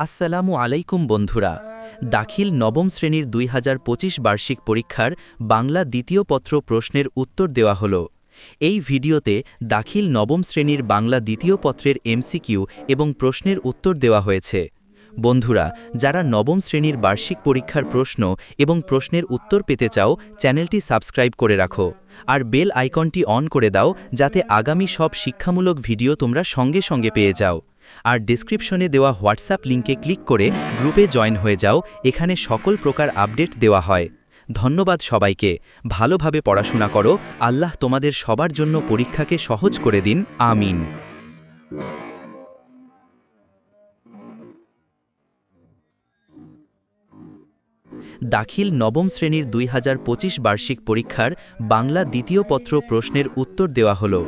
আসসালামু আলাইকুম বন্ধুরা। দাখিল নবম শ্রেণির দুই হাজার পঁচিশ বার্ষিক পরীক্ষার বাংলা দ্বিতীয় পত্র প্রশ্নের উত্তর দেওয়া হল। এই ভিডিওতে দাখিল নবম শ্রেণির বাংলা দ্বিতীয় পত্রের এমসিকিউ এবং প্রশ্নের উত্তর দেওয়া হয়েছে। বন্ধুরা, যারা নবম শ্রেণির বার্ষিক পরীক্ষার প্রশ্ন এবং প্রশ্নের উত্তর পেতে চাও, চ্যানেলটি সাবস্ক্রাইব করে রাখো। আর বেল আইকনটি অন করে দাও, যাতে আগামী সব শিক্ষামূলক ভিডিও তোমরা সঙ্গে সঙ্গে পেয়ে যাও। আর ডিসক্রিপশনে দেওয়া হোয়াটসঅ্যাপ লিঙ্কে ক্লিক করে গ্রুপে জয়েন হয়ে যাও, এখানে সকল প্রকার আপডেট দেওয়া হয়। ধন্যবাদ সবাইকে। ভালোভাবে পড়াশোনা করো। আল্লাহ তোমাদের সবার জন্য পরীক্ষাকে সহজ করে দিন। আমিন। দাখিল নবম শ্রেণির দুই হাজার পঁচিশ বার্ষিক পরীক্ষার বাংলা দ্বিতীয় পত্র প্রশ্নের উত্তর দেওয়া হল।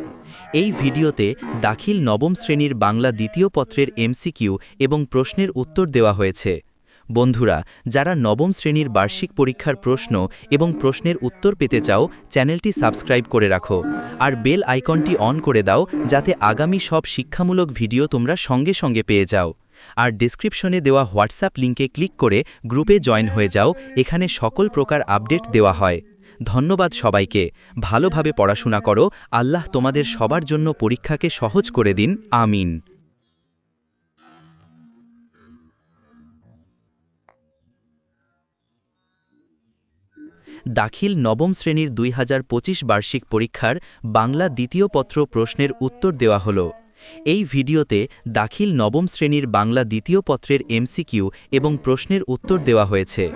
এই ভিডিওতে দাখিল নবম শ্রেণির বাংলা দ্বিতীয় পত্রের এমসিকিউ এবং প্রশ্নের উত্তর দেওয়া হয়েছে। বন্ধুরা, যারা নবম শ্রেণির বার্ষিক পরীক্ষার প্রশ্ন এবং প্রশ্নের উত্তর পেতে চাও, চ্যানেলটি সাবস্ক্রাইব করে রাখো। আর বেল আইকনটি অন করে দাও, যাতে আগামী সব শিক্ষামূলক ভিডিও তোমরা সঙ্গে সঙ্গে পেয়ে যাও। আর ডিসক্রিপশনে দেওয়া হোয়াটসঅ্যাপ লিঙ্কে ক্লিক করে গ্রুপে জয়েন হয়ে যাও, এখানে সকল প্রকার আপডেট দেওয়া হয়। ধন্যবাদ সবাইকে। ভালোভাবে পড়াশোনা করো। আল্লাহ তোমাদের সবার জন্য পরীক্ষাকে সহজ করে দিন। আমিন। দাখিল নবম শ্রেণির দুই হাজার পঁচিশ বার্ষিক পরীক্ষার বাংলা দ্বিতীয় পত্র প্রশ্নের উত্তর দেওয়া হল। এই ভিডিওতে দাখিল নবম শ্রেণির বাংলা দ্বিতীয় পত্রের এমসিকিউ এবং প্রশ্নের উত্তর দেওয়া হয়েছে।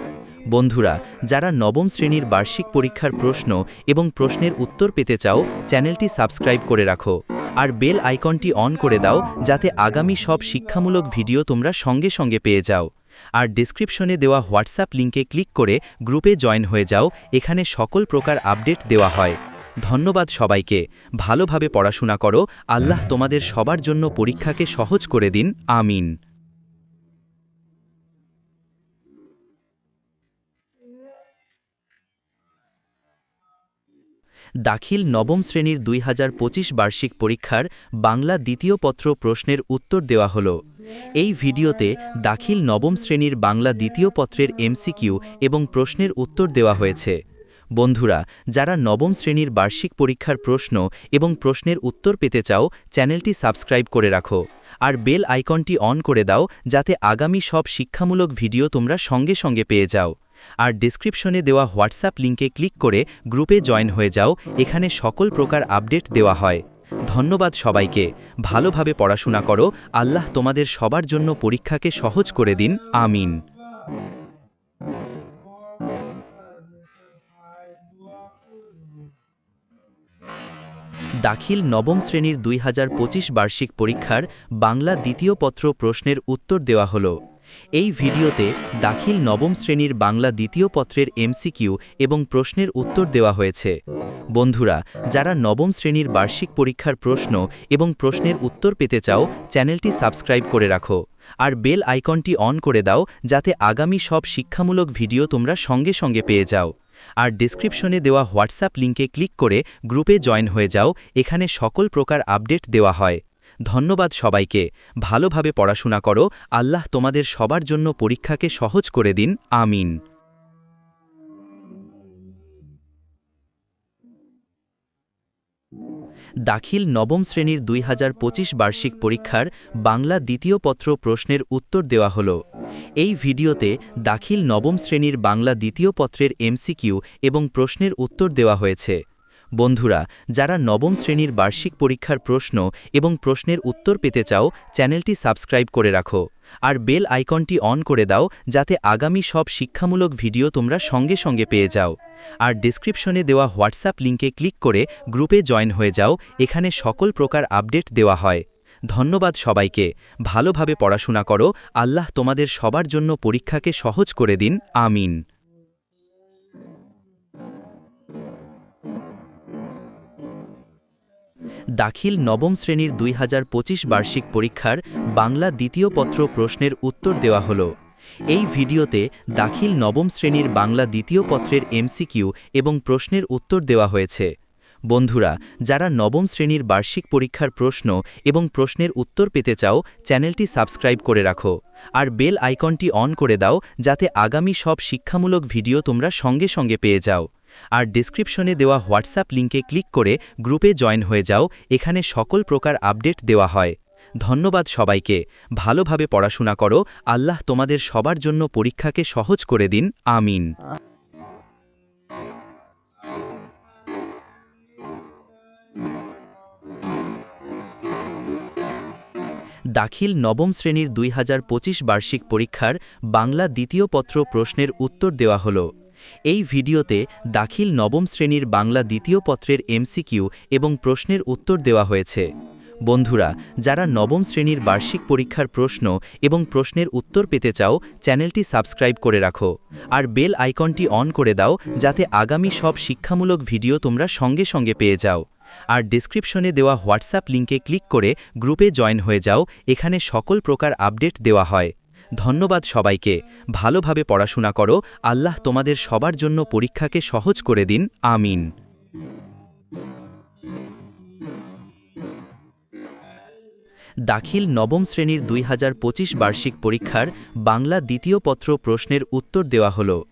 বন্ধুরা, যারা নবম শ্রেণির বার্ষিক পরীক্ষার প্রশ্ন এবং প্রশ্নের উত্তর পেতে চাও, চ্যানেলটি সাবস্ক্রাইব করে রাখো। আর বেল আইকনটি অন করে দাও, যাতে আগামী সব শিক্ষামূলক ভিডিও তোমরা সঙ্গে সঙ্গে পেয়ে যাও। আর ডিসক্রিপশনে দেওয়া হোয়াটসঅ্যাপ লিঙ্কে ক্লিক করে গ্রুপে জয়েন হয়ে যাও, এখানে সকল প্রকার আপডেট দেওয়া হয়। ধন্যবাদ সবাইকে। ভালোভাবে পড়াশোনা করো। আল্লাহ তোমাদের সবার জন্য পরীক্ষাকে সহজ করে দিন। আমিন। দাখিল নবম শ্রেণির দুই হাজার পঁচিশ বার্ষিক পরীক্ষার বাংলা দ্বিতীয় পত্র প্রশ্নের উত্তর দেওয়া হল। এই ভিডিওতে দাখিল নবম শ্রেণির বাংলা দ্বিতীয় পত্রের এমসিকিউ এবং প্রশ্নের উত্তর দেওয়া হয়েছে। বন্ধুরা, যারা নবম শ্রেণির বার্ষিক পরীক্ষার প্রশ্ন এবং প্রশ্নের উত্তর পেতে চাও, চ্যানেলটি সাবস্ক্রাইব করে রাখো। আর বেল আইকনটি অন করে দাও, যাতে আগামী সব শিক্ষামূলক ভিডিও তোমরা সঙ্গে সঙ্গে পেয়ে যাও। আর ডিসক্রিপশনে দেওয়া হোয়াটসঅ্যাপ লিঙ্কে ক্লিক করে গ্রুপে জয়েন হয়ে যাও, এখানে সকল প্রকার আপডেট দেওয়া হয়। ধন্যবাদ সবাইকে। ভালোভাবে পড়াশোনা করো। আল্লাহ তোমাদের সবার জন্য পরীক্ষাকে সহজ করে দিন। আমিন। দাখিল নবম শ্রেণির দুই হাজার পঁচিশ বার্ষিক পরীক্ষার বাংলা দ্বিতীয় পত্র প্রশ্নের উত্তর দেওয়া হল। এই ভিডিওতে দাখিল নবম শ্রেণির বাংলা দ্বিতীয় পত্রের এমসিকিউ এবং প্রশ্নের উত্তর দেওয়া হয়েছে। বন্ধুরা, যারা নবম শ্রেণির বার্ষিক পরীক্ষার প্রশ্ন এবং প্রশ্নের উত্তর পেতে চাও, চ্যানেলটি সাবস্ক্রাইব করে রাখো। আর বেল আইকনটি অন করে দাও, যাতে আগামী সব শিক্ষামূলক ভিডিও তোমরা সঙ্গে সঙ্গে পেয়ে যাও। আর ডিসক্রিপশনে দেওয়া হোয়াটসঅ্যাপ লিঙ্কে ক্লিক করে গ্রুপে জয়েন হয়ে যাও, এখানে সকল প্রকার আপডেট দেওয়া হয়। ধন্যবাদ সবাইকে, ভালোভাবে পড়াশোনা করো, আল্লাহ তোমাদের সবার জন্য পরীক্ষাকে সহজ করে দিন, আমিন। দাখিল নবম শ্রেণির দুই হাজার পঁচিশ বার্ষিক পরীক্ষার বাংলা দ্বিতীয় পত্র প্রশ্নের উত্তর দেওয়া হল। এই ভিডিওতে দাখিল নবম শ্রেণির বাংলা দ্বিতীয় পত্রের এমসিকিউ এবং প্রশ্নের উত্তর দেওয়া হয়েছে। বন্ধুরা, যারা নবম শ্রেণির বার্ষিক পরীক্ষার প্রশ্ন এবং প্রশ্নের উত্তর পেতে চাও, চ্যানেলটি সাবস্ক্রাইব করে রাখো। আর বেল আইকনটি অন করে দাও, যাতে আগামী সব শিক্ষামূলক ভিডিও তোমরা সঙ্গে সঙ্গে পেয়ে যাও। আর ডিসক্রিপশনে দেওয়া হোয়াটসঅ্যাপ লিঙ্কে ক্লিক করে গ্রুপে জয়েন হয়ে যাও, এখানে সকল প্রকার আপডেট দেওয়া হয়। ধন্যবাদ সবাইকে। ভালোভাবে পড়াশোনা করো। আল্লাহ তোমাদের সবার জন্য পরীক্ষাকে সহজ করে দিন। আমিন। দাখিল নবম শ্রেণির দুই হাজার পঁচিশ বার্ষিক পরীক্ষার বাংলা দ্বিতীয় পত্র প্রশ্নের উত্তর দেওয়া হল। এই ভিডিওতে দাখিল নবম শ্রেণির বাংলা দ্বিতীয় পত্রের এমসিকিউ এবং প্রশ্নের উত্তর দেওয়া হয়েছে। বন্ধুরা, যারা নবম শ্রেণির বার্ষিক পরীক্ষার প্রশ্ন এবং প্রশ্নের উত্তর পেতে চাও, চ্যানেলটি সাবস্ক্রাইব করে রাখো। আর বেল আইকনটি অন করে দাও, যাতে আগামী সব শিক্ষামূলক ভিডিও তোমরা সঙ্গে সঙ্গে পেয়ে যাও। আর ডিসক্রিপশনে দেওয়া হোয়াটসঅ্যাপ লিঙ্কে ক্লিক করে গ্রুপে জয়েন হয়ে যাও, এখানে সকল প্রকার আপডেট দেওয়া হয়। ধন্যবাদ সবাইকে। ভালোভাবে পড়াশোনা করো। আল্লাহ তোমাদের সবার জন্য পরীক্ষাকে সহজ করে দিন। আমিন। দাখিল নবম শ্রেণির দুই হাজার পঁচিশ বার্ষিক পরীক্ষার বাংলা দ্বিতীয় পত্র প্রশ্নের উত্তর দেওয়া হল। এই ভিডিওতে দাখিল নবম শ্রেণির বাংলা দ্বিতীয় পত্রের এমসিকিউ এবং প্রশ্নের উত্তর দেওয়া হয়েছে। বন্ধুরা, যারা নবম শ্রেণির বার্ষিক পরীক্ষার প্রশ্ন এবং প্রশ্নের উত্তর পেতে চাও, চ্যানেলটি সাবস্ক্রাইব করে রাখো। আর বেল আইকনটি অন করে দাও, যাতে আগামী সব শিক্ষামূলক ভিডিও তোমরা সঙ্গে সঙ্গে পেয়ে যাও। আর ডিসক্রিপশনে দেওয়া হোয়াটসঅ্যাপ লিঙ্কে ক্লিক করে গ্রুপে জয়েন হয়ে যাও, এখানে সকল প্রকার আপডেট দেওয়া হয়। ধন্যবাদ সবাইকে। ভালোভাবে পড়াশোনা করো। আল্লাহ তোমাদের সবার জন্য পরীক্ষাকে সহজ করে দিন। আমিন। দাখিল নবম শ্রেণির দুই হাজার পঁচিশ বার্ষিক পরীক্ষার বাংলা দ্বিতীয় পত্র প্রশ্নের উত্তর দেওয়া হল।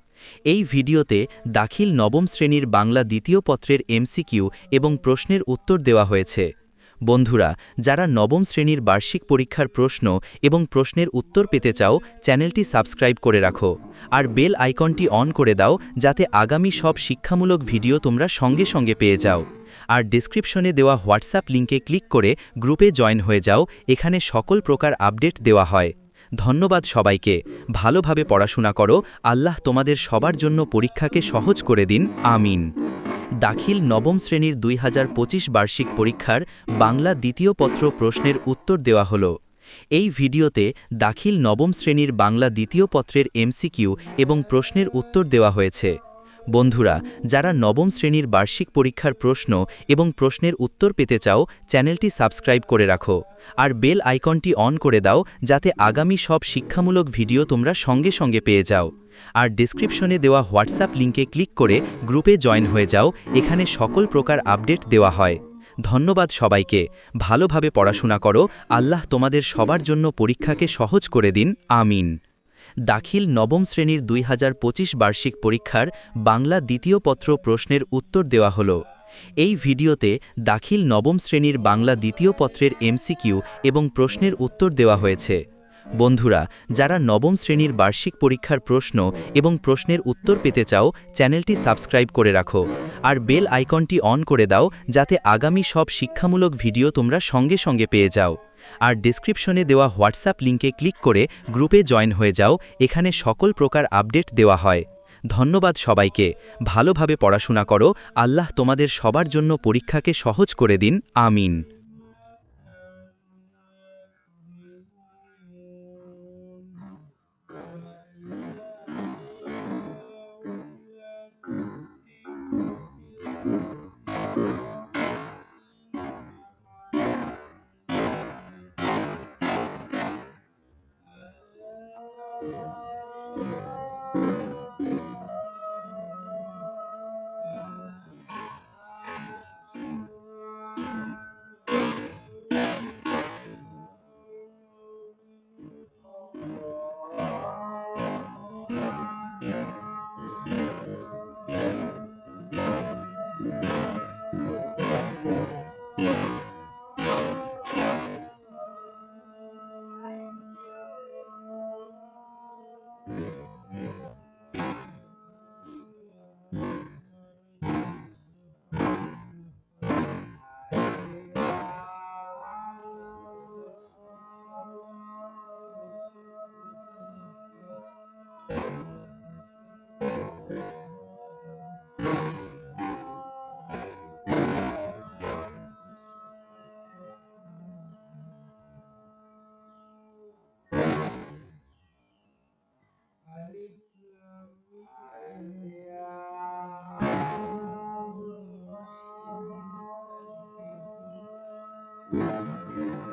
এই ভিডিওতে দাখিল নবম শ্রেণির বাংলা দ্বিতীয় পত্রের এমসিকিউ এবং প্রশ্নের উত্তর দেওয়া হয়েছে। বন্ধুরা, যারা নবম শ্রেণির বার্ষিক পরীক্ষার প্রশ্ন এবং প্রশ্নের উত্তর পেতে চাও, চ্যানেলটি সাবস্ক্রাইব করে রাখো। আর বেল আইকনটি অন করে দাও, যাতে আগামী সব শিক্ষামূলক ভিডিও তোমরা সঙ্গে সঙ্গে পেয়ে যাও। আর ডিসক্রিপশনে দেওয়া হোয়াটসঅ্যাপ লিঙ্কে ক্লিক করে গ্রুপে জয়েন হয়ে যাও, এখানে সকল প্রকার আপডেট দেওয়া হয়। ধন্যবাদ সবাইকে। ভালোভাবে পড়াশোনা করো। আল্লাহ তোমাদের সবার জন্য পরীক্ষাকে সহজ করে দিন। আমিন। দাখিল নবম শ্রেণির দুই হাজার পঁচিশ বার্ষিক পরীক্ষার বাংলা দ্বিতীয় পত্র প্রশ্নের উত্তর দেওয়া হল। এই ভিডিওতে দাখিল নবম শ্রেণির বাংলা দ্বিতীয় পত্রের এমসিকিউ এবং প্রশ্নের উত্তর দেওয়া হয়েছে। বন্ধুরা, যারা নবম শ্রেণির বার্ষিক পরীক্ষার প্রশ্ন এবং প্রশ্নের উত্তর পেতে চাও, চ্যানেলটি সাবস্ক্রাইব করে রাখো। আর বেল আইকনটি অন করে দাও, যাতে আগামী সব শিক্ষামূলক ভিডিও তোমরা সঙ্গে সঙ্গে পেয়ে যাও। আর ডিসক্রিপশনে দেওয়া হোয়াটসঅ্যাপ লিঙ্কে ক্লিক করে গ্রুপে জয়েন হয়ে যাও, এখানে সকল প্রকার আপডেট দেওয়া হয়। ধন্যবাদ সবাইকে। ভালোভাবে পড়াশোনা করো। আল্লাহ তোমাদের সবার জন্য পরীক্ষাকে সহজ করে দিন। আমিন। দাখিল নবম শ্রেণির দুই হাজার পঁচিশ বার্ষিক পরীক্ষার বাংলা দ্বিতীয় পত্র প্রশ্নের উত্তর দেওয়া হল। এই ভিডিওতে দাখিল নবম শ্রেণির বাংলা দ্বিতীয় পত্রের এমসিকিউ এবং প্রশ্নের উত্তর দেওয়া হয়েছে। বন্ধুরা, যারা নবম শ্রেণির বার্ষিক পরীক্ষার প্রশ্ন এবং প্রশ্নের উত্তর পেতে চাও, চ্যানেলটি সাবস্ক্রাইব করে রাখো। আর বেল আইকনটি অন করে দাও, যাতে আগামী সব শিক্ষামূলক ভিডিও তোমরা সঙ্গে সঙ্গে পেয়ে যাও। আর ডিসক্রিপশনে দেওয়া হোয়াটসঅ্যাপ লিঙ্কে ক্লিক করে গ্রুপে জয়েন হয়ে যাও, এখানে সকল প্রকার আপডেট দেওয়া হয়। ধন্যবাদ সবাইকে। ভালোভাবে পড়াশোনা করো। আল্লাহ তোমাদের সবার জন্য পরীক্ষাকে সহজ করে দিন। আমিন। Yeah.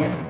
Amen.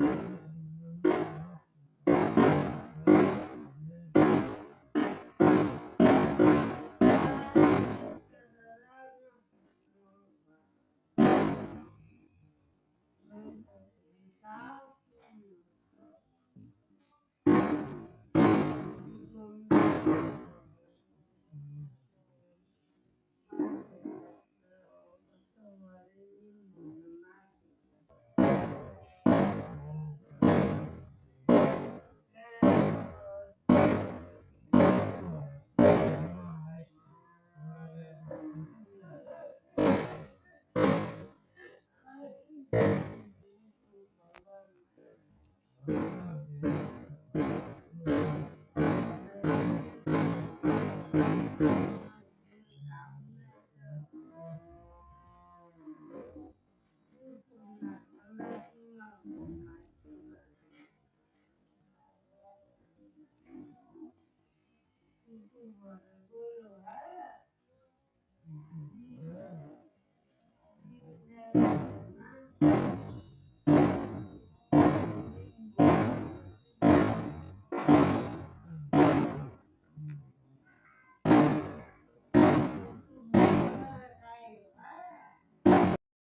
Mm-hmm. Thank you.